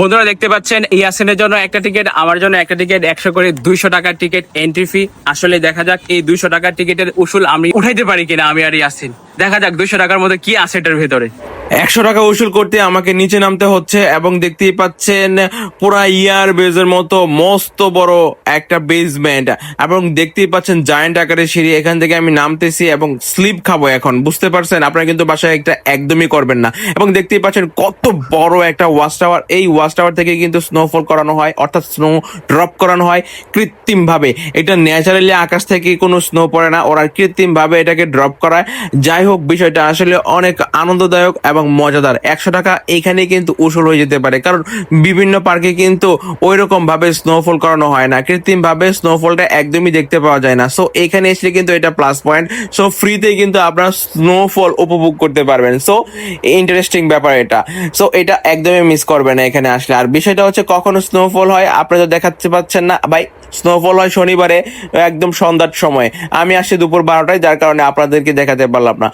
বন্ধুরা দেখতে পাচ্ছেন এই আসনের জন্য একটা টিকিট আমার জন্য একটা টিকিট একশো করে দুইশো টাকার টিকিট এন্ট্রি ফি আসলে দেখা যাক এই দুইশো টাকার টিকিটের উসুল আমি উঠাইতে পারি কিনা, আমি আর ইয়াসিন। দেখা যাক দুইশো টাকার মধ্যে কি আছে এটার ভেতরে। একশো টাকা উসুল করতে আমাকে নিচে নামতে হচ্ছে এবং দেখতেই পাচ্ছেন পুরা ইয়ার বেজের মতো মস্ত বড় একটা বেসমেন্ট এবং দেখতেই পাচ্ছেন জায়ান্ট আকারের সিঁড়ি, এখান থেকে আমি নামতেছি এবং স্লিপ খাব এখন, বুঝতে পারছেন? আপনারা কিন্তু বাসায় একটা একদমই করবেন না। এবং দেখতেই পাচ্ছেন কত বড় একটা ওয়াচ টাওয়ার এই ওয়াচ টাওয়ার থেকে কিন্তু স্নোফল করানো হয়, অর্থাৎ স্নো ড্রপ করানো হয় কৃত্রিম ভাবে এটা ন্যাচারালি আকাশ থেকে কোনো স্নো পড়ে না, ওরা কৃত্রিম ভাবে এটাকে ড্রপ করায়। যাই হোক, বিষয়টা আসলে অনেক আনন্দদায়ক এবং মজাদার। একশো টাকা এখানে কিন্তু উসুল হয়ে যেতে পারে। কারণ বিভিন্ন পার্কে কিন্তু ওই রকম ভাবে স্নোফল করানো হয় না। কৃত্রিম ভাবে স্নোফলটা একদমই দেখতে পাওয়া যায় না। সো এখানে এসে কিন্তু এটা প্লাস পয়েন্ট সো ফ্রিতে কিন্তু আপনারা স্নোফল উপভোগ করতে পারবেন। সো ইন্টারেস্টিং ব্যাপার এটা। সো এটা একদমই মিস করবে না এখানে আসলে। আর বিষয়টা হচ্ছে কখনো স্নোফল হয়, আপনারা তো দেখাতে পাচ্ছেন না। ভাই স্নোফল হয় শনিবারে, একদম সন্ধ্যার সময়। আমি আসছি দুপুর বারোটায়, যার কারণে আপনাদেরকে দেখাতে পারলাম না।